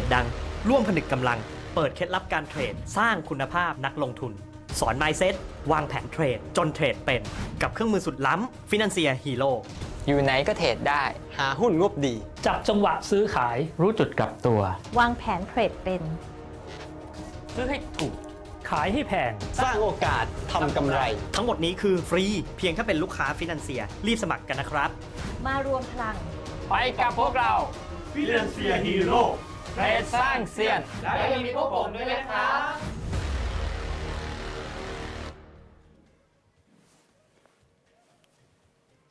จดัง ร่วมผนึกกำลัง เปิดเคล็ดลับการเทรด สร้างคุณภาพนักลงทุน สอน mindset วางแผนเทรด จนเทรดเป็น กับเครื่องมือสุดล้ำ Financier Hero อยู่ไหนก็เทรดได้ หาหุ้นงบดี จับจังหวะซื้อขาย รู้จุดกลับตัว วางแผนเทรดเป็น ซื้อให้ถูก ขายให้แพง สร้างโอกาสทำกำไร ทั้งหมดนี้คือฟรี เพียงแค่เป็นลูกค้า Financier รีบสมัครกันนะครับ มารวมพลัง ไปกับพวกเรา Financier Hero เทรดสร้างเซียน แล้วยังมีพวกผมด้วยนะครับ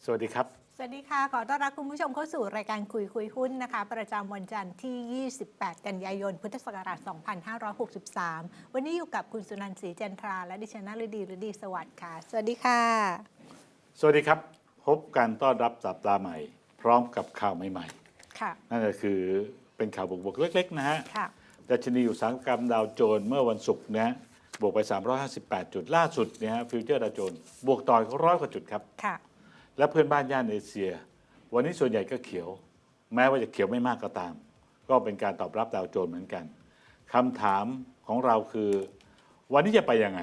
สวัสดีครับ สวัสดีค่ะ ขอต้อนรับคุณผู้ชมเข้าสู่รายการคุยคุยหุ้นนะคะ ประจำวันจันทร์ที่ 28 กันยายน พุทธศักราช 2563 วันนี้อยู่กับคุณสุนันท์ศรีจันทรา และดิฉันนฤดีฤดีสวัสดิ์ค่ะ สวัสดีค่ะ สวัสดีครับ พบการต้อนรับสัปดาห์ใหม่ พร้อมกับข่าวใหม่ค่ะ ๆ นั่นก็คือ เป็นข่าวบวกๆเล็กๆนะฮะค่ะ ดัชนีอุตสาหกรรมดาวโจนส์เมื่อวันศุกร์นะฮะบวกไป 358 จุดล่าสุดเนี่ยฮะฟิวเจอร์ดาวโจนส์บวกต่อยร้อยกว่าจุดครับ ค่ะ และเพื่อนบ้านย่านเอเชีย วันนี้ส่วนใหญ่ก็เขียว แม้ว่าจะเขียวไม่มากก็ตาม ก็เป็นการตอบรับดาวโจนส์เหมือนกันคำถามของเราคือ วันนี้จะไปยังไง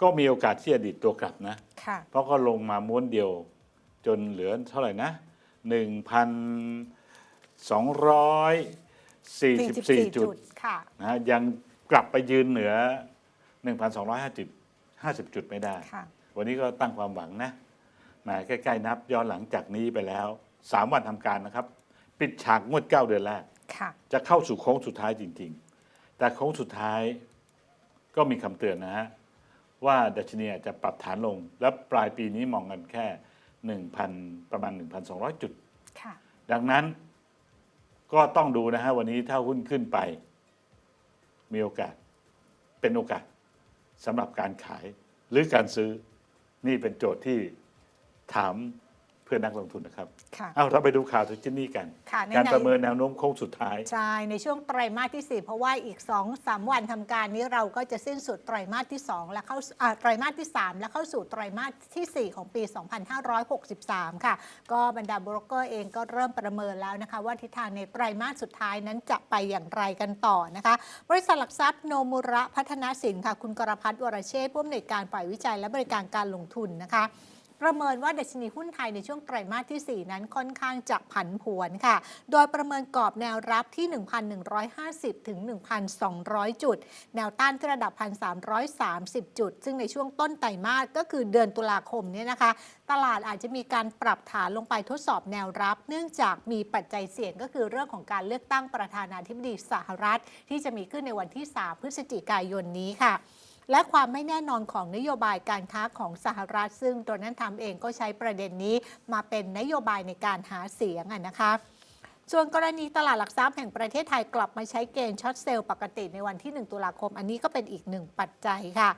ก็มีโอกาสที่จะดีดตัวกลับนะ ค่ะ เพราะก็ลงมาม้วนเดียวจนเหลือเท่าไหร่นะ1,244 44 จุจุดดค่ะนะฮะยังกลับไปยืนเหนือ 1,250 50 จุดไม่ได้ ค่ะวันนี้ก็ตั้งความหวังนะแหมาใกล้ๆนับย้อนหลังจากนี้ไปแล้ว 3 วันทำการนะครับ ปิดฉากงวด 9 เดือนแรก ค่ะ จะเข้าสู่โค้งสุดท้ายจริง ๆ แต่โค้งสุดท้ายก็มีคำเตือนนะฮะ ว่าดัชนีอาจจะปรับฐานลง และปลายปีนี้มองกันแค่ 1,000 ประมาณ 1,200 จุด ค่ะ ดังนั้น ก็ต้องดูนะฮะวันนี้ถ้าหุ้นขึ้นไป มีโอกาสเป็นโอกาสสำหรับการขายหรือการซื้อนี่เป็นโจทย์ที่ถาม พื่อนนักลงทุนนะครับ ค่ะ เอาเราไปดูข่าวถึงที่นี่กัน ค่ะในการในประเมินแนวโน้มโค้งสุดท้าย ใช่ ในช่วงไตรมาสที่ 4 เพราะว่าอีก 2-3 วันทำการนี้เราก็จะสิ้นสุดไตรมาสที่ 2 และเข้าอ่าไตรมาสที่ 3 และเข้าสู่ไตรมาสทีสี่ 4 ของปี 2563 ค่ะ ก็บรรดาโบรกเกอร์เองก็เริ่มประเมินแล้วนะคะ ว่าทิศทางในไตรมาสสุดท้ายนั้นจะไปอย่างไรกันต่อนะคะ บริษัทหลักทรัพย์โนมุระพัฒนาสินค่ะ คุณกรพัฒน์วรเชษฐ์ผู้อำนวยการฝ่ายวิจัยและบริการการลงทุนนะคะ ประเมินว่าดัชนีหุ้นไทยในช่วงไตรมาสที่ 4 นั้นค่อนข้างจะผันผวนค่ะ โดยประเมินกรอบแนวรับที่ 1,150 ถึง 1,200 จุด แนวต้านที่ระดับ 1,330 จุด ซึ่งในช่วงต้นไตรมาสก็คือเดือนตุลาคมเนี่ยนะคะ ตลาดอาจจะมีการปรับฐานลงไปทดสอบแนวรับ เนื่องจากมีปัจจัยเสี่ยงก็คือเรื่องของการเลือกตั้งประธานาธิบดีสหรัฐ ที่จะมีขึ้นในวันที่ 3 พฤศจิกายนนี้ค่ะ และความไม่แน่นอนของนโยบายการค้าของสหรัฐ ซึ่งโดนัลด์ทรัมป์เองก็ใช้ประเด็นนี้มาเป็นนโยบายในการหาเสียงะนะคะส่วนกรณีตลาดหลักทรัพย์แห่งประเทศไทยกลับมาใช้เกณฑ์ช็อตเซลล์ปกติในวันที่ 1 ตุลาคม อันนี้ก็เป็นอีกหนึ่งปัจจัยค่ะ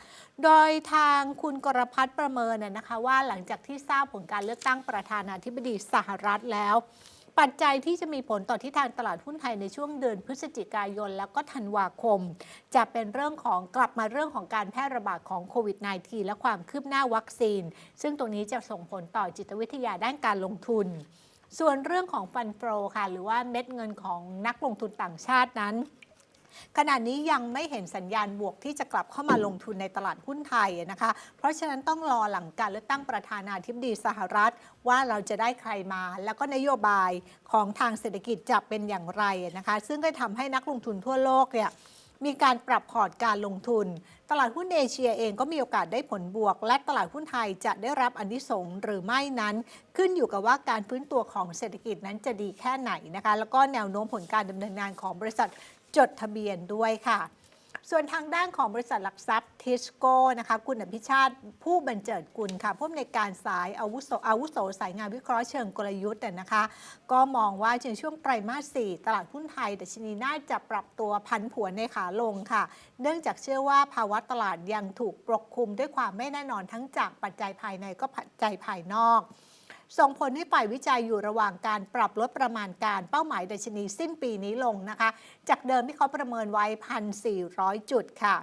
โดยทางคุณกรพัฒน์ประเมินน่นะคะว่าหลังจากที่ทราบผลการเลือกตั้งประธานาธิบดีสหรัฐแล้ว ปัจจัยที่จะมีผลต่อทิศทางตลาดหุ้นไทยในช่วงเดือนพฤศจิกายน แล้วก็ธันวาคม จะเป็นเรื่องของกลับมาเรื่องของการแพร่ระบาดของโควิด -19 และความคืบหน้าวัคซีน ซึ่งตรงนี้จะส่งผลต่อจิตวิทยาด้านการลงทุน ส่วนเรื่องของฟันโฟค่ะหรือว่าเม็ดเงินของนักลงทุนต่างชาตินั้น ขณะนี้ยังไม่เห็นสัญญาณบวกที่จะกลับเข้ามาลงทุนในตลาดหุ้นไทยนะคะ เพราะฉะนั้นต้องรอหลังการเลือกตั้งประธานาธิบดีสหรัฐ ว่าเราจะได้ใครมา แล้วก็นโยบายของทางเศรษฐกิจจะเป็นอย่างไรนะคะ ซึ่งก็ทำให้นักลงทุนทั่วโลกเนี่ยมีการปรับพอร์ตการลงทุน ตลาดหุ้นเอเชียเองก็มีโอกาสได้ผลบวก และตลาดหุ้นไทยจะได้รับอนที่สงหรือไม่นั้น ขึ้นอยู่กับว่าการฟื้นตัวของเศรษฐกิจนั้นจะดีแค่ไหนนะคะ แล้วก็แนวโน้มผลการดำเนินงานของบริษัท จดทะเบียนด้วยค่ะ ส่วนทางด้านของบริษัทหลักทรัพย์ทิสโก้นะคะคุณอภิชาติผู้บรรเจิดกุลค่ะผู้อำนวยการสายอาวุโสอาวุโสสายงานวิเคราะห์เชิงกลยุทธ์น่ะนะคะ ก็มองว่าในช่วงไตรมาส 4 ตลาดหุ้นไทยดัชนีน่าจะปรับตัวพันผวนในขาลงค่ะ เนื่องจากเชื่อว่าภาวะตลาดยังถูกปกคลุมด้วยความไม่แน่นอนทั้งจากปัจจัยภายในก็ปัจจัยภายนอก ส่งผลให้ฝ่ายวิจัยอยู่ระหว่างการปรับลดประมาณการเป้าหมายดัชนีสิ้นปีนี้ลงนะคะ จากเดิมที่เขาประเมินไว้ 1,400 จุดค่ะ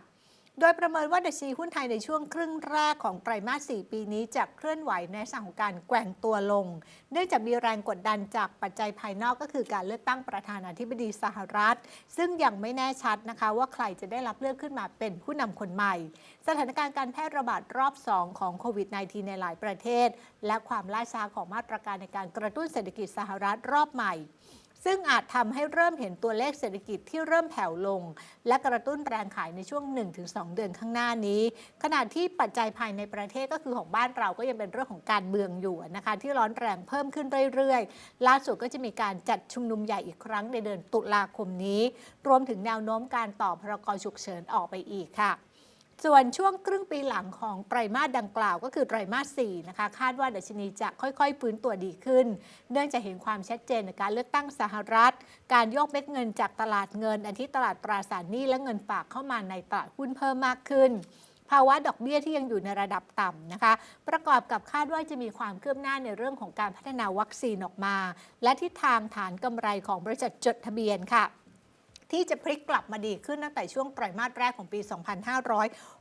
โดยประเมินว่าดัชนีหุ้นไทยในช่วงครึ่งแรกของไตรมาส 4 ปีนี้จะเคลื่อนไหวในลักษณะของการแกว่งตัวลง เนื่องจากมีแรงกดดันจากปัจจัยภายนอกก็คือการเลือกตั้งประธานาธิบดีสหรัฐ ซึ่งยังไม่แน่ชัดนะคะว่าใครจะได้รับเลือกขึ้นมาเป็นผู้นำคนใหม่ สถานการณ์การแพร่ระบาดรอบ 2 ของโควิด -19 ในหลายประเทศ และความล่าช้าของมาตรการในการกระตุ้นเศรษฐกิจสหรัฐรอบใหม่ ซึ่งอาจทำให้เริ่มเห็นตัวเลขเศรษฐกิจที่เริ่มแผ่วลง และกระตุ้นแรงขายในช่วง 1-2 เดือนข้างหน้านี้ ขณะที่ปัจจัยภายในประเทศก็คือของบ้านเราก็ยังเป็นเรื่องของการเมืองอยู่นะคะที่ร้อนแรงเพิ่มขึ้นเรื่อยๆ ล่าสุดก็จะมีการจัดชุมนุมใหญ่อีกครั้งในเดือนตุลาคมนี้ รวมถึงแนวโน้มการต่อพรกฉุกเฉินออกไปอีกค่ะ ส่วนช่วงครึ่งปีหลังของไตรมาสดังกล่าวก็คือไตรมาส4นะคะคาดว่าดัชนีจะค่อยๆฟื้นตัวดีขึ้น เนื่องจากเห็นความชัดเจนในการเลือกตั้งสหรัฐ การโยกเม็ดเงินจากตลาดเงินอันที่ตลาดตราสารหนี้และเงินฝากเข้ามาในตลาดหุ้นเพิ่มมากขึ้นภาวะดอกเบี้ยที่ยังอยู่ในระดับต่ำนะคะ ประกอบกับคาดว่าจะมีความคืบหน้าในเรื่องของการพัฒนาวัคซีนออกมา และทิศทางฐานกำไรของบริษัทจดทะเบียนค่ะ ที่จะพลิกกลับมาดีขึ้นตั้งแต่ช่วงไตรมาสแรกของปี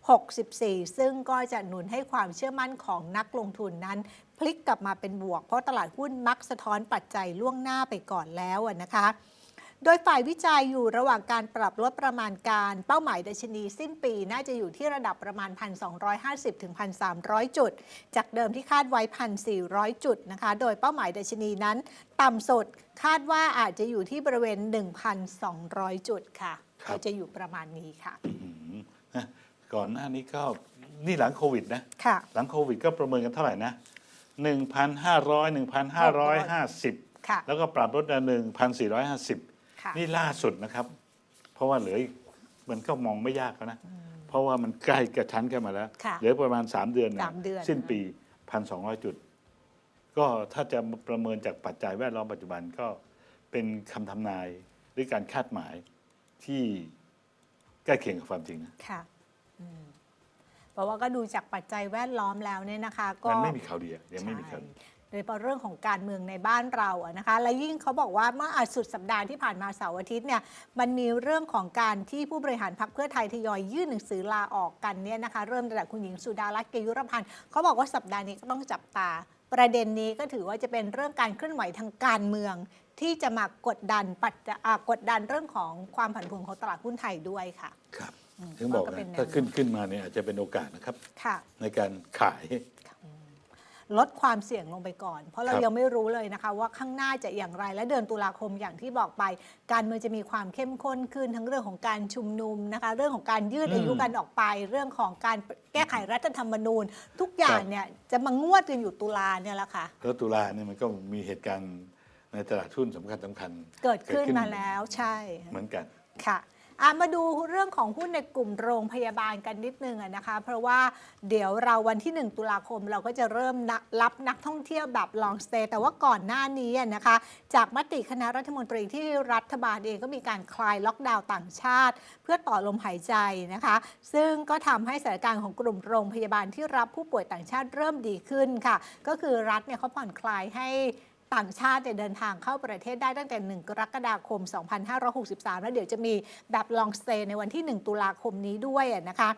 2564 ซึ่งก็จะหนุนให้ความเชื่อมั่นของนักลงทุนนั้น พลิกกลับมาเป็นบวก เพราะตลาดหุ้นมักสะท้อนปัจจัยล่วงหน้าไปก่อนแล้วนะคะ โดยฝ่ายวิจัยอยู่ระหว่างการปรับลดประมาณการ เป้าหมายดัชนีสิ้นปีน่าจะอยู่ที่ระดับประมาณ 1,250 ถึง 1,300 จุด จากเดิมที่คาดไว้ 1,400 จุดนะคะ โดยเป้าหมายดัชนีนั้น ต่ำสุดคาดว่าอาจจะอยู่ที่บริเวณ 1,200 จุดค่ะครับก็จะอยู่ประมาณนี้ค่ะอืมนะก่อนหน้านี้ก็นี่หลังโควิดนะค่ะ หลังโควิดก็ประเมินกันเท่าไหร่นะ 1,500 1,550ค่ะแล้วก็ปรับลดมา1,450ค่ะ นี่ล่าสุดนะครับ เพราะว่าเหลืออีกมันก็มองไม่ยากแล้วนะ เพราะว่ามันใกล้กระชั้นกันมาแล้ว ค่ะเหลือประมาณ 3 เดือนนะสามเดือน สิ้นปี 1,200 จุด ก็ถ้าจะประเมินจากปัจจัยแวดล้อมปัจจุบันก็เป็นคำทำนายหรือการคาดหมายที่ใกล้เคียงกับความจริงนะ ค่ะอืมเพราะว่าก็ดูจากปัจจัยแวดล้อมแล้วเนี่ยนะคะ ก็มันไม่มีข่าวดีอะยังไม่มีข่าวดี ใช่ โดยเฉพาะเรื่องของการเมืองในบ้านเราอะนะคะ และยิ่งเขาบอกว่าเมื่ออาสุดสัปดาห์ที่ผ่านมาเสาร์อาทิตย์เนี่ยมันมีเรื่องของการที่ผู้บริหารพรรคเพื่อไทยทยอยยื่นหนังสือลาออกกันเนี่ยนะคะ เริ่มตั้งแต่คุณหญิงสุดารัตน์เกยุรพันธ์เขาบอกว่าสัปดาห์นี้ก็ต้องจับตา ประเด็นนี้ก็ถือว่าจะเป็นเรื่องการเคลื่อนไหวทางการเมือง ที่จะมากดดันปัจจอ่ากดดันเรื่องของความผันผวนของตลาดหุ้นไทยด้วยค่ะครับอืมถึงบอกก็เป็นะนแนวถ้าขึ้นขึ้นมาเนี่ยอาจจะเป็นโอกาสนะครับค่ะในการขาย ลดความเสี่ยงลงไปก่อน เพราะเราครับยังไม่รู้เลยนะคะ ว่าข้างหน้าจะอย่างไรและเดือนตุลาคมอย่างที่บอกไป การเมืองจะมีความเข้มข้นขึ้นทั้งเรื่องของการชุมนุมนะคะ เรื่องของการยืดอายุกันออกไป เรื่องของการแก้ไขรัฐธรรมนูญ ทุกอย่างเนี่ยจะมางวดกันอยู่ตุลาเนี่ยแหละค่ะแล้วตุลาเนี่ยมันก็มีเหตุการณ์ในตลาดหุ้นสำคัญสำคัญ เกิดขึ้นมาแล้วใช่ เหมือนกันค่ะอะ มาดูเรื่องของหุ้นในกลุ่มโรงพยาบาลกันนิดนึงนะคะ เพราะว่าเดี๋ยวเราวันที่ 1 ตุลาคมเราก็จะเริ่มรับนักท่องเที่ยวแบบลองสเตย์แต่ว่าก่อนหน้านี้นะคะ จากมติคณะรัฐมนตรีที่รัฐบาลเองก็มีการคลายล็อกดาวน์ต่างชาติ เพื่อต่อลมหายใจนะคะ ซึ่งก็ทำให้สถานการณ์ของกลุ่มโรงพยาบาลที่รับผู้ป่วยต่างชาติเริ่มดีขึ้นค่ะ ก็คือรัฐเนี่ยเขาผ่อนคลายให้ ต่างชาติเนี่ยเดินทางเข้าประเทศได้ตั้งแต่ 1 กรกฎาคม 2563 แล้วเดี๋ยวจะมีแบบลองสเตย์ในวันที่ 1 ตุลาคมนี้ด้วยนะคะ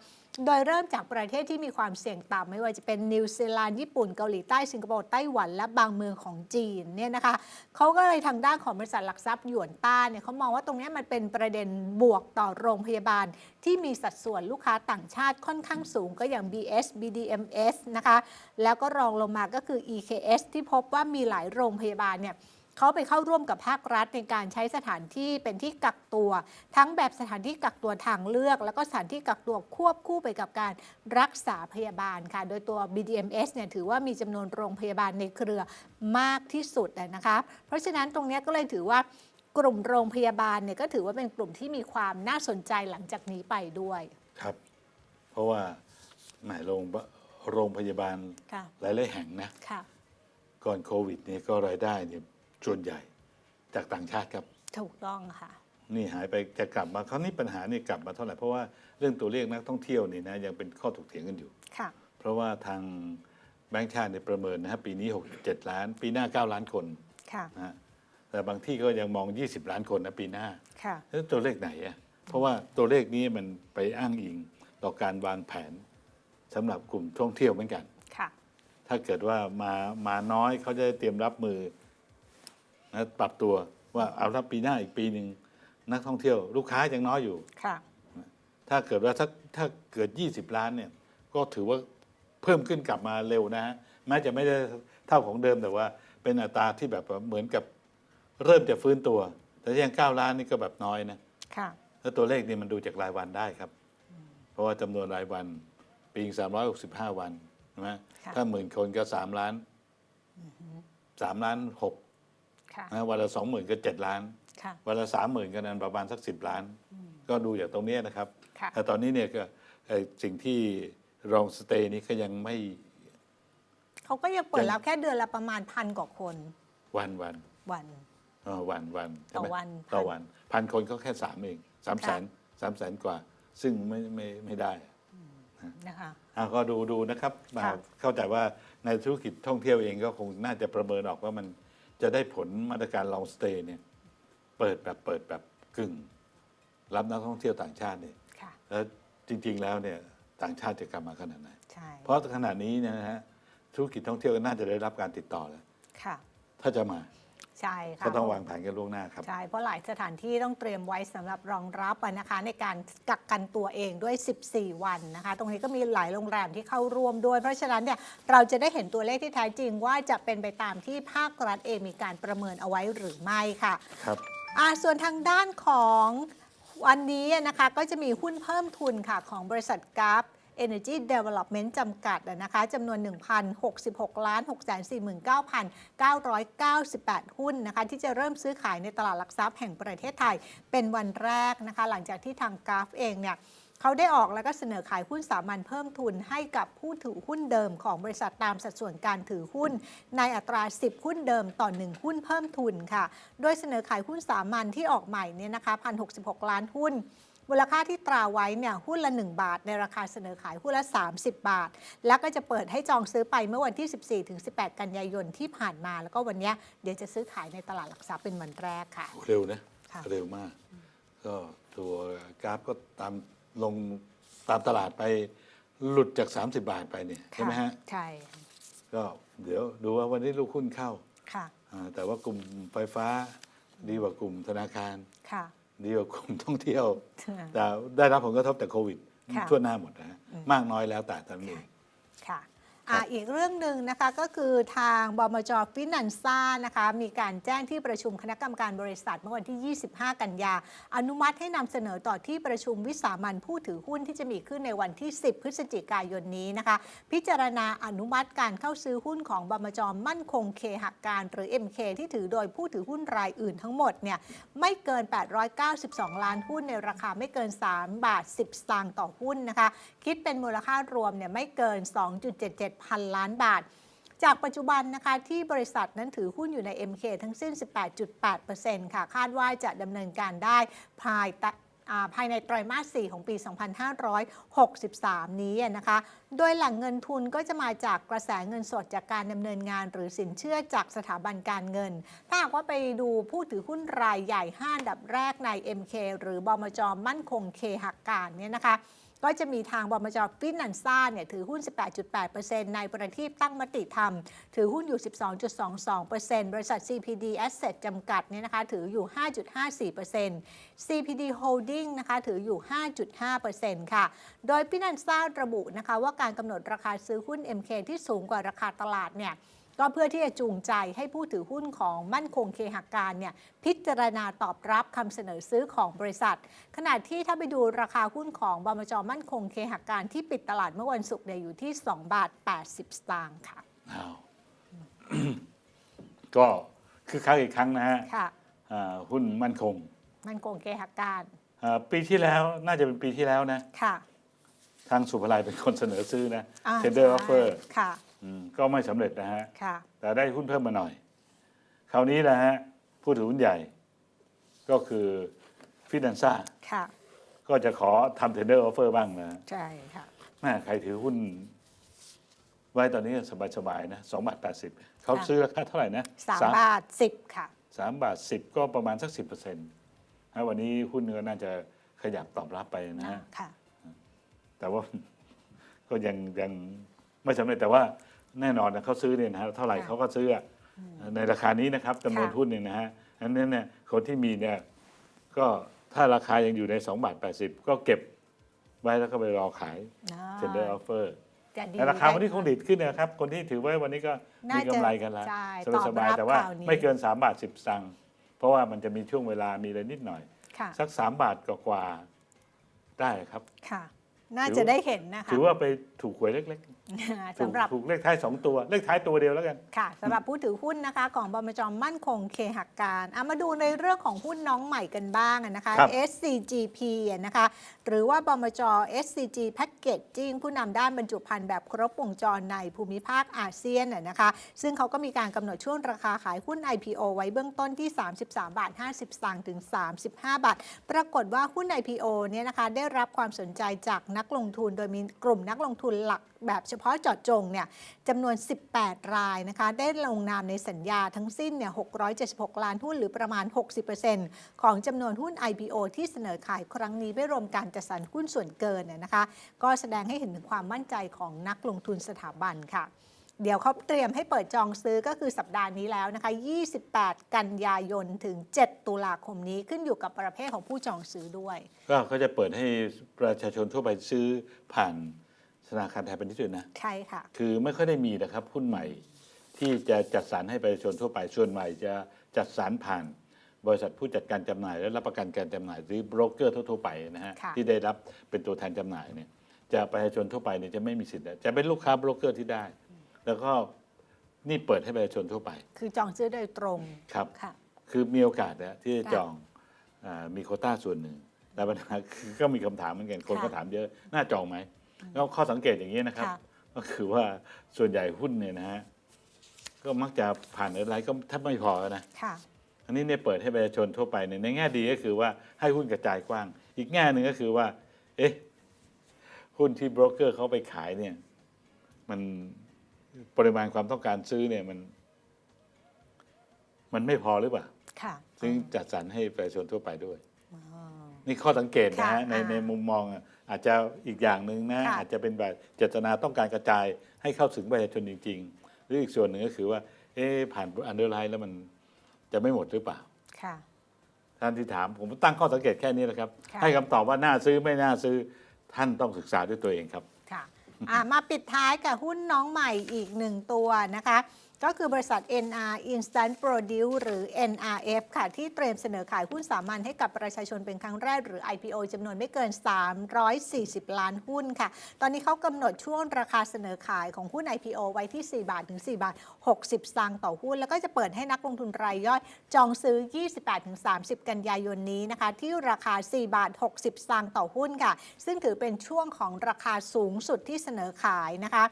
โดยเริ่มจากประเทศที่มีความเสี่ยงต่ำไม่ว่าจะเป็นนิวซีแลนด์ญี่ปุ่นเกาหลีใต้สิงคโปร์ไต้หวันและบางเมืองของจีนเนี่ยนะคะเขาก็เลยทางด้านของบริษัทหลักทรัพย์หยวนต้าเนี่ยเขามองว่าตรงนี้มันเป็นประเด็นบวกต่อโรงพยาบาล ที่มีสัดส่วนลูกค้าต่างชาติค่อนข้างสูงก็อย่าง BS BDMs นะคะแล้วก็รองลงมาก็คือ EKS ที่พบว่ามีหลายโรงพยาบาลเนี่ย เขาไปเข้าร่วมกับภาครัฐในการใช้สถานที่เป็นที่กักตัว ทั้งแบบสถานที่กักตัวทางเลือก แล้วก็สถานที่กักตัวควบคู่ไปกับการรักษาพยาบาลค่ะ โดยตัว BDMS เนี่ยถือว่ามีจำนวนโรงพยาบาลในเครือมากที่สุดอะนะคะ เพราะฉะนั้นตรงเนี้ยก็เลยถือว่ากลุ่มโรงพยาบาลเนี่ยก็ถือว่าเป็นกลุ่มที่มีความน่าสนใจหลังจากนี้ไปด้วย ครับ เพราะว่าแหมโรงโรงพยาบาลค่ะหลายๆแห่งนะค่ะก่อนโควิดเนี่ยก็รายได้เนี่ย ส่วนใหญ่จากต่างชาติครับ ถูกต้องค่ะ นี่หายไปจะกลับมาคราวนี้ปัญหานี่กลับมาเท่าไหร่เพราะว่าเรื่องตัวเลขนักท่องเที่ยวนี่นะยังเป็นข้อถกเถียงกันอยู่ ค่ะ เพราะว่าทางแบงก์ชาติเนี่ยประเมินนะฮะปีนี้ 67 ล้าน ปีหน้า 9 ล้านคนค่ะ นะฮะแต่บางที่ก็ยังมอง 20 ล้านคนนะปีหน้า ค่ะ แล้วตัวเลขไหนอะเพราะว่าตัวเลขนี้มันไปอ้างอิงต่อการวางแผนสำหรับกลุ่มท่องเที่ยวเหมือนกัน ค่ะ ถ้าเกิดว่ามามาน้อยเขาจะได้เตรียมรับมือ นะปรับตัวว่าเอาถ้าปีหน้าอีกปีหนึ่งนักท่องเที่ยว ลูกค้ายังน้อยอยู่ ค่ะ ถ้าเกิดว่าถ้าถ้าเกิด 20 ล้านเนี่ยก็ถือว่าเพิ่มขึ้นกลับมาเร็วนะฮะแม้จะไม่ได้เท่าของเดิมแต่ว่าเป็นอัตราที่แบบว่าเหมือนกับเริ่มจะฟื้นตัว แต่ยัง9ล้านนี่ก็แบบน้อยนะค่ะ แล้วตัวเลขนี่มันดูจากรายวันได้ครับ เพราะว่าจำนวนรายวันปีสามร้อยหกสิบห้าวันใช่ไหมค่ะ ถ้าหมื่นคนก็สามล้านสามล้านหกค่ะ นะวันละสองหมื่นก็เจ็ดล้านค่ะวันละสามหมื่นก็นั้นประมาณสักสิบล้าน ก็ดูจากตรงเนี้ยนะครับค่ะแต่ตอนนี้เนี่ยก็เอ่อสิ่งที่รองสเตย์นี้ก็ยังไม่ เขาก็ยังเปิดยังรับแค่เดือนละประมาณพันกว่าคน วันวันวันเอ่อวันวันใช่ไหมต่อวันต่อวันพันคนก็แค่สามเองสามแสนสามแสนกว่า ซึ่งไม่ไม่ไม่ได้นะคะอะก็ดูดูนะครับมาค่ะเข้าใจว่าในธุรกิจท่องเที่ยวเองก็คงน่าจะประเมินออกว่ามัน จะได้ผลมาตรการลองสเตย์เนี่ยเปิดแบบเปิดแบบกึ่ง รับนักท่องเที่ยวต่างชาติเนี่ยค่ะแล้วจริงๆแล้วเนี่ยต่างชาติจะกลับมาขนาดไหนใช่เพราะขณะนี้เนยนะฮะธุรกิจท่องเที่ยวก็น่าจะได้รับการติดต่อแล้ว ค่ะ ถ้าจะมา ใช่ค่ะก็ต้องวางแผนกันล่วงหน้าครับ ใช่ เพราะหลายสถานที่ต้องเตรียมไว้สำหรับรองรับอะนะคะ ในการกักกันตัวเองด้วย 14 วันนะคะ ตรงนี้ก็มีหลายโรงแรมที่เข้าร่วมด้วย เพราะฉะนั้นเนี่ยเราจะได้เห็นตัวเลขที่แท้จริงว่าจะเป็นไปตามที่ภาครัฐเองมีการประเมินเอาไว้หรือไม่ค่ะ ครับอ่าส่วนทางด้านของวันนี้นะคะก็จะมีหุ้นเพิ่มทุนค่ะของบริษัทกราฟ Energy Development จำกัดนะคะจำนวน 1,066 ล้าน 649,998 หุ้นนะคะที่จะเริ่มซื้อขายในตลาดหลักทรัพย์แห่งประเทศไทยเป็นวันแรกนะคะหลังจากที่ทางกราฟเองเนี่ยเขาได้ออกแล้วก็เสนอขายหุ้นสามัญเพิ่มทุนให้กับผู้ถือหุ้นเดิมของบริษัทตามสัดส่วนการถือหุ้น ในอัตรา 10 หุ้นเดิมต่อ 1 หุ้นเพิ่มทุนค่ะ โดยเสนอขายหุ้นสามัญที่ออกใหม่เนี่ยนะคะ1,066 ล้านหุ้น มูลค่าที่ตราไว้เนี่ยหุ้นละ 1 บาท ในราคาเสนอขายหุ้นละ 30 บาท แล้วก็จะเปิดให้จองซื้อไปเมื่อวันที่ 14ถึง18 กันยายนที่ผ่านมา แล้วก็วันเนี้ยเดี๋ยวจะซื้อขายในตลาดหลักทรัพย์เป็นวันแรกค่ะ เร็วนะค่ะเร็วมาก ก็ตัวกราฟก็ตามลงตามตลาดไปหลุดจาก 30 บาทไปเนี่ยใช่ไหมฮะใช่ก็เดี๋ยวดูว่าวันนี้ลูกหุ้นเข้าค่ะอ่าแต่ว่ากลุ่มไฟฟ้าดีกว่ากลุ่มธนาคารค่ะ ดีกว่ากลุ่มท่องเที่ยวค่ะแต่ได้รับผลกระทบจากโควิดค่ะทั่วหน้าหมดนะฮะมากน้อยแล้วแต่ตอนนี้นเองค่ะครั อะบอีกเรื่องหนึ่งนะคะก็คือทางบมจฟินันซ่านะคะมีการแจ้งที่ประชุมคณะกรรมการบริษัทเมื่อวันที่ 25 กันยา อนุมัติให้นำเสนอต่อที่ประชุมวิสามันผู้ถือหุ้นที่จะมีขึ้นในวันที่ 10 พฤศจิกายนนี้นะคะ พิจารณาอนุมัติการเข้าซื้อหุ้นของบมจมั่นคงเคหักการหรือ MK ที่ถือโดยผู้ถือหุ้นรายอื่นทั้งหมดเนี่ยไม่เกิน 892 ล้านหุ้นในราคาไม่เกิน 3 บาท 10สตางค์ต่อหุ้นนะคะคิดเป็นมูลค่ารวมเนี่ยไม่เกิน 2.77 พันล้านบาท จากปัจจุบันนะคะที่บริษัทนั้นถือหุ้นอยู่ใน MK ทั้งสิ้น 18.8%ค่ะ คาดว่าจะดำเนินการได้ภายใต้อ่าภายในไตรมาส 4 ของปี 2563 นี้นะคะ โดยแหล่งเงินทุนก็จะมาจากกระแสเงินสดจากการดำเนินงานหรือสินเชื่อจากสถาบันการเงิน ถ้าหากว่าไปดูผู้ถือหุ้นรายใหญ่5อันดับแรกใน MK หรือบอมจอมั่นคงเคหักการเนี่ยนะคะ ก็จะมีทางบมจฟินันซ่าเนี่ยถือหุ้น 18.8%ในประทีปตั้งมติธรรม ถือหุ้นอยู่ 12.22%บริษัท CPD Asset จำกัดเนี่ยนะคะถืออยู่ 5.54% CPD Holding นะคะถืออยู่ 5.5%ค่ะ โดยฟินันซ่าระบุนะคะว่าการกำหนดราคาซื้อหุ้น MK ที่สูงกว่าราคาตลาดเนี่ย ก็เพื่อที่จะจูงใจให้ผู้ถือหุ้นของมั่นคงเคหการเนี่ยพิจารณาตอบรับคำเสนอซื้อของบริษัท ขณะที่ถ้าไปดูราคาหุ้นของบมจมั่นคงเคหการที่ปิดตลาดเมื่อวันศุกร์เนี่ยอยู่ที่ 2 บาท 80 สตางค์ค่ะอ้าวก็คือครั้งอีกครั้งนะฮะค่ะอ่าหุ้นมั่นคง มั่นคงเคหการอ่าปีที่แล้วน่าจะเป็นปีที่แล้วนะ ค่ะ ทางสุภาลัยเป็นคนเสนอซื้อนะา tender ใช่ offer ค่ะอืม ก็ไม่สำเร็จนะฮะค่ะแต่ได้หุ้นเพิ่มมาหน่อย คราวนี้นะฮะผู้ถือหุ้นใหญ่ ก็คือฟินันซ่าค่ะก็จะขอทำ tender offer บ้างนะ ใช่ค่ะแม่ใครถือหุ้น ไว้ตอนนี้สบายๆนะสองบาทแปดสิบเขาค่ะซื้อราคาเท่าไหร่นะ3บาท10ค่ะสามบาทสิบก็ประมาณสักสิบเปอร์เซ็นต์วันนี้หุ้นก็น่าจะขยับตอบรับไปนะฮะค่ะแต่ว่าก็ยังยังไม่สำเร็จแต่ว่า แน่นอนนะเขาซื้อเนี่ยนะฮะเท่าไหร่ค่ะเขาก็ซื้ออะในราคานี้นะครับจำนวนค่ะหุ้นเนี่ยนะฮะอันนั้นเนี่ยคนที่มีเนี่ยก็ถ้าราคายังอยู่ใน2บาท80 ก็เก็บไว้แล้วก็ไปรอขายอ่า tender offer จะดีแต่ราคาวันนี้คงดีดขึ้นนะครับ คนที่ถือไว้วันนี้ก็น่ามีจะกำไรกันแล้วใช่สบายสบายตอบรับแต่ว่าข่าวนี้ไม่เกิน 3 บาท 10สตางค์เพราะว่ามันจะมีช่วงเวลามีอะไรนิดหน่อยค่ะสัก 3 บาทกว่าๆได้ครับ ค่ะ น่าจะได้เห็นนะคะถือว่าไปถูกหวยเล็ก ๆ ถูกสำหรับ ถูกเลขท้าย 2 ตัว เลขท้ายตัวเดียวแล้วกัน ค่ะสำหรับผู้ถือหุ้นนะคะ ของบมจมั่นคงเคหักการเอามาดูในเรื่องของหุ้นน้องใหม่กันบ้างนะคะ ครับ SCGP นะคะ หรือว่าบมจ SCG Packaging ผู้นำด้านบรรจุภัณฑ์แบบครบวงจรในภูมิภาคอาเซียนน่ะนะคะ ซึ่งเขาก็มีการกำหนดช่วงราคาขายหุ้น IPO ไว้เบื้องต้นที่ 33 บาท 50สตางค์ถึง 35 บาท ปรากฏว่าหุ้น IPO เนี่ยนะคะได้รับความสนใจจากนักลงทุนโดยมีกลุ่มนักลงทุนหลัก แบบเฉพาะเจาะจงเนี่ยจำนวน 18 รายนะคะได้ลงนามในสัญญาทั้งสิ้นเนี่ย676 ล้านหุ้นหรือประมาณ 60%ของจำนวนหุ้น IPO ที่เสนอขายครั้งนี้ไม่รวมการจัดสรรหุ้นส่วนเกินเนี่ยนะคะ ก็แสดงให้เห็นถึงความมั่นใจของนักลงทุนสถาบันค่ะเดี๋ยวเขาเตรียมให้เปิดจองซื้อก็คือสัปดาห์นี้แล้วนะคะ 28 กันยายนถึง 7 ตุลาคมนี้ขึ้นอยู่กับประเภทของผู้จองซื้อด้วย ก็เขาจะเปิดให้ประชาชนทั่วไปซื้อผ่าน ธนาคารไทยพาณิชย์ด้วยนะใช่ค่ะ คือไม่ค่อยได้มีนะครับหุ้นใหม่ที่จะจัดสรรให้ประชาชนทั่วไปส่วนใหม่จะจัดสรรผ่าน บริษัทผู้จัดการจำหน่าย และรับประกันการจำหน่ายหรือโบรกเกอร์ทั่วๆไปนะฮะค่ะที่ได้รับเป็นตัวแทนจำหน่ายเนี่ยจะประชาชนทั่วไปเนี่ยจะไม่มีสิทธิ์จะเป็นลูกค้าโบรกเกอร์ที่ได้ แล้วก็นี่เปิดให้ประชาชนทั่วไป คือจองซื้อโดยตรงครับค่ะคือมีโอกาสนะที่จะค่ะจองอามีโควต้าส่วนหนึ่งแต่ปัญหาคือก็มีคำถามเหมือนกันคนค่ะก็ถามเยอะน่าจองไหม แล้วข้อสังเกตอย่างนี้นะครับค่ะก็คือว่าส่วนใหญ่หุ้นเนี่ยนะฮะก็มักจะผ่านอะไรก็แทบไม่พอนะค่ะอันนี้เนี่ยเปิดให้ประชาชนทั่วไปเนี่ยในแง่ดีก็คือว่าให้หุ้นกระจายกว้าง อีกแง่หนึ่งก็คือว่า เอ๊ะหุ้นที่โบรกเกอร์เขาไปขายเนี่ย มันปริมาณความต้องการซื้อเนี่ยมัน มันไม่พอหรือเปล่าค่ะซึ่งจัดสรรให้ประชาชนทั่วไปด้วยอ๋อนี่ข้อสังเกตนะฮะค่ะในอ่าในมุมมองอะ อาจจะอีกอย่างหนึ่งนะ ค่ะ อาจจะเป็นแบบเจตนาต้องการกระจายให้เข้าถึงประชาชนจริง ๆ หรืออีกส่วนหนึ่งก็คือว่า เอ๊ะผ่านอันเดอร์ไลน์แล้วมันจะไม่หมดหรือเปล่า ค่ะ ท่านที่ถามผมตั้งข้อสังเกตแค่นี้นะครับ ค่ะ ให้คำตอบว่าน่าซื้อไม่น่าซื้อท่านต้องศึกษาด้วยตัวเองครับ ค่ะอะ มาปิดท้ายกับหุ้นน้องใหม่อีกหนึ่งตัวนะคะ ก็คือบริษัท NR Instant Produce หรือ NRF ค่ะ ที่เตรียมเสนอขายหุ้นสามัญให้กับประชาชนเป็นครั้งแรกหรือ IPO จำนวนไม่เกิน 340 ล้านหุ้นค่ะ ตอนนี้เขากำหนดช่วงราคาเสนอขายของหุ้น IPO ไว้ที่ 4 บาทถึง 4 บาท 60สตางค์ต่อหุ้น แล้วก็จะเปิดให้นักลงทุนรายย่อย จองซื้อ 28ถึง30 กันยายนนี้นะคะ ที่ราคา 4 บาท 60สตางค์ต่อหุ้นค่ะ ซึ่งถือเป็นช่วงของราคาสูงสุดที่เสนอขายนะคะ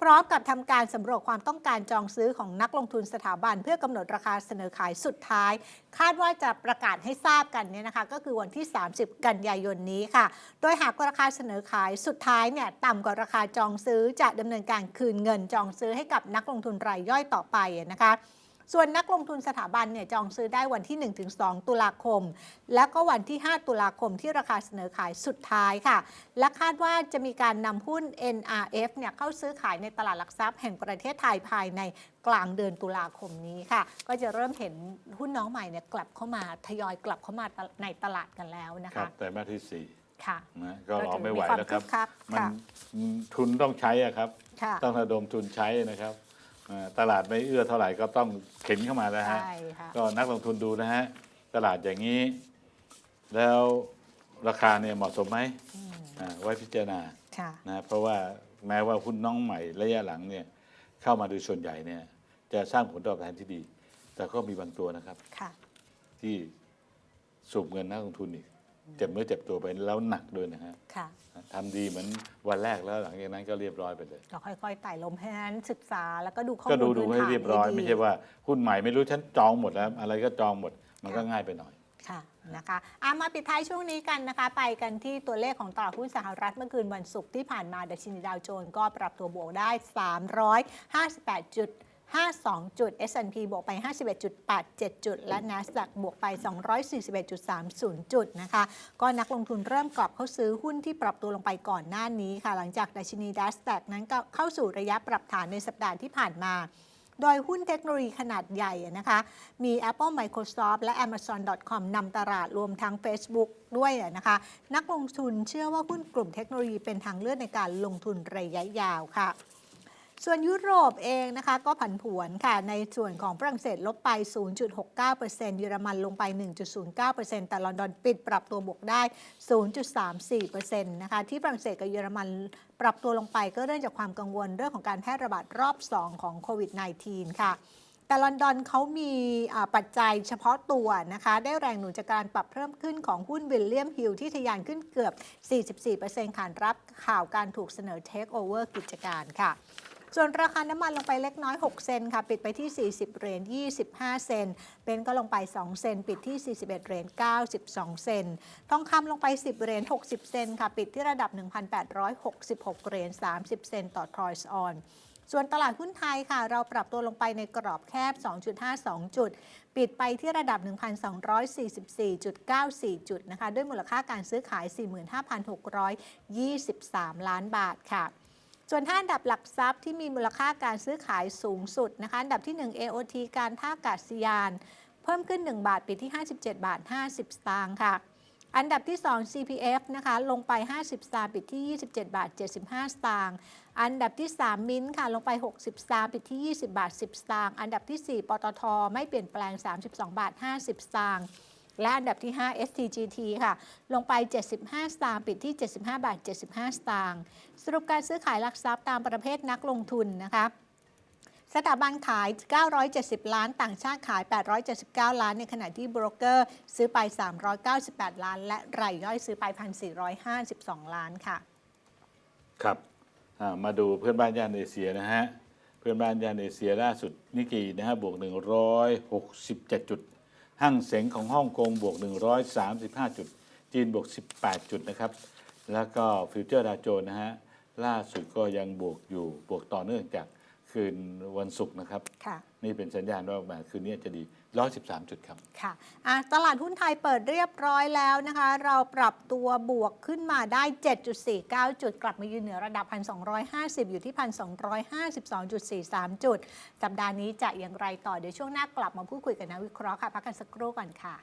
พร้อมกับทำการสำรวจความต้องการจองซื้อของนักลงทุนสถาบัน เพื่อกำหนดราคาเสนอขายสุดท้าย คาดว่าจะประกาศให้ทราบกันเนี่ยนะคะ ก็คือวันที่ 30 กันยายนนี้ค่ะ โดยหากราคาเสนอขายสุดท้ายเนี่ยต่ำกว่าราคาจองซื้อจะดำเนินการคืนเงินจองซื้อให้กับนักลงทุนรายย่อยต่อไปนะคะ ส่วนนักลงทุนสถาบันเนี่ยจองซื้อได้วันที่ 1-2 ตุลาคม และก็วันที่ 5 ตุลาคมที่ราคาเสนอขายสุดท้ายค่ะ และคาดว่าจะมีการนำหุ้น NRF เนี่ยเข้าซื้อขายในตลาดหลักทรัพย์แห่งประเทศไทยภายในกลางเดือนตุลาคมนี้ค่ะ ก็จะเริ่มเห็นหุ้นน้องใหม่เนี่ยกลับเข้ามาทยอยกลับเข้ามาในตลาดกันแล้วนะครัคะ บแต่มาสที่สี่ค่ะ นะก็ก็รอถือไม่ไหวมีความแล้วครับคึกคักมันค่ะ ทุนต้องใช้อะครับ ค่ะ ต้องระดมทุนใช้นะครับอ่า ตลาดไม่เอื้อเท่าไหร่ก็ต้องเข็นเข้ามาแล้วฮะ ใช่ค่ะ ก็นักลงทุนดูนะฮะ ตลาดอย่างนี้ แล้วราคาเนี่ยเหมาะสมไหมอ่าไว้พิจารณาค่ะนะเพราะว่าแม้ว่าหุ้นน้องใหม่ระยะหลังเนี่ยเข้ามาโดยส่วนใหญ่เนี่ยจะสร้างผลตอบแทนที่ดี แต่ก็มีบางตัวนะครับ ค่ะ ที่สูบเงินนักลงทุนอีก เจ็บเมื่อเจ็บตัวไปแล้วหนักด้วยนะฮะค่ะ ทำดีเหมือนวันแรกแล้วหลังจากนั้นก็เรียบร้อยไปเลย ก็ค่อยๆไต่ลมให้นั้นศึกษาแล้วก็ดูข้อก็มูลดูดูพื้นให้ฐานเรียบร้อยดีไม่ใช่ว่าหุ้นใหม่ไม่รู้ฉันจองหมดแล้ว อะไรก็จองหมดมันก็ง่ายไปหน่อย ค่ะนะคะอามาปิดท้ายช่วงนี้กันนะคะ ไปกันที่ตัวเลขของตลาดหุ้นสหรัฐเมื่อคืนวันศุกร์ที่ผ่านมาดัชนีดาวโจนส์ก็ปรับตัวบวกได้ 358จุด 52 จุด S&P บวกไป 51.87 จุด และ NASDAQ บวกไป 241.30 จุดนะคะ ก็นักลงทุนเริ่มกลับเข้าซื้อหุ้นที่ปรับตัวลงไปก่อนหน้านี้ค่ะ หลังจากดัชนี NASDAQ นั้นก็เข้าสู่ระยะปรับฐานในสัปดาห์ที่ผ่านมาโดยหุ้นเทคโนโลยีขนาดใหญ่นะคะ มี Apple Microsoft และ Amazon.com นำตลาดรวมทั้ง Facebook ด้วยนะคะ นักลงทุนเชื่อว่าหุ้นกลุ่มเทคโนโลยีเป็นทางเลือกในการลงทุนระยะยาวค่ะ ส่วนยุโรปเองนะคะก็ผันผวนค่ะ ในส่วนของฝรั่งเศสลบไป 0.69%เยอรมันลงไป 1.09%แต่ลอนดอนปิดปรับตัวบวกได้ 0.34%นะคะที่ฝรั่งเศสกับเยอรมันปรับตัวลงไปก็เนื่องจากความกังวลเรื่องของการแพร่ระบาดรอบ 2 ของโควิด -19 ค่ะแต่ลอนดอนเขามีปัจจัยเฉพาะตัวนะคะ ได้แรงหนุนจากการปรับเพิ่มขึ้นของหุ้นวิลเลียมฮิลที่ทะยานขึ้นเกือบ 44%ขานรับข่าวการถูกเสนอเทคโอเวอร์กิจการค่ะ ส่วนราคาน้ำมันลงไปเล็กน้อย 6 เซนค่ะ ปิดไปที่ 40 เหรียญ 25 เซนเบนก็ลงไป 2 เซน ปิดที่ 41 เหรียญ 92 เซนทองคำลงไป 10 เหรียญ 60 เซนค่ะ ปิดที่ระดับ 1,866 เหรียญ 30 เซนต่อทรอยส์ออนส่วนตลาดหุ้นไทยค่ะ เราปรับตัวลงไปในกรอบแคบ 2.52 จุด ปิดไปที่ระดับ 1,244.94 จุดนะคะ ด้วยมูลค่าการซื้อขาย 45,623 ล้านบาทค่ะ ส่วนท่าอันดับหลักทรัพย์ที่มีมูลค่าการซื้อขายสูงสุดนะคะอันดับที่ 1 AOT การท่าอากาศยาน เพิ่มขึ้น 1 บาทปิดที่ 57 บาท 50 สตางค์ค่ะ อันดับที่ 2 CPF นะคะลงไป 50 สตางค์ปิดที่ 27 บาท 75 สตางค์อันดับที่ 3 มิ้นท์ค่ะลงไป 60 สตางค์ปิดที่ 20 บาท 10 สตางค์อันดับที่ 4 ปตท ไม่เปลี่ยนแปลง 32 บาท 50 สตางค์ และอันดับที่ 5 STGT ค่ะ ลงไป 75 สตางค์ปิดที่ 75 บาท 75 สตางค์สรุปการซื้อขายหลักทรัพย์ตามประเภทนักลงทุนนะคะสถาบันขาย 970 ล้าน ต่างชาติขาย 879 ล้าน ในขณะที่บรกเกอร์ซื้อไป 398 ล้าน และรายย่อยซื้อไป 1,452 ล้านค่ะ ครับ มาดูเพื่อนบ้านย่านเอเชียนะฮะ เพื่อนบ้านย่านเอเชียล่าสุดนิกกีนะฮะ บวก 167จุด ห้างเสงของฮ่องกงบวก 135 จุด จีนบวก 18 จุดนะครับ แล้วก็ฟิวเจอร์ดาวโจนส์นะฮะ ล่าสุดก็ยังบวกอยู่บวกต่อเนื่องจากคืนวันศุกร์นะครับค่ะนี่เป็นสัญญาณว่าแหมคืนนี้จะดี 113 จุดครับ ค่ะอะตลาดหุ้นไทยเปิดเรียบร้อยแล้วนะคะ เราปรับตัวบวกขึ้นมาได้ 7.49 จุด กลับมายืนเหนือระดับ 1,250 อยู่ที่ 1,252.43 จุด สัปดาห์นี้จะอย่างไรต่อ เดี๋ยวช่วงหน้ากลับมาพูดคุยกันนะวิเคราะห์ค่ะ พักกันสักครู่ก่อนค่ะ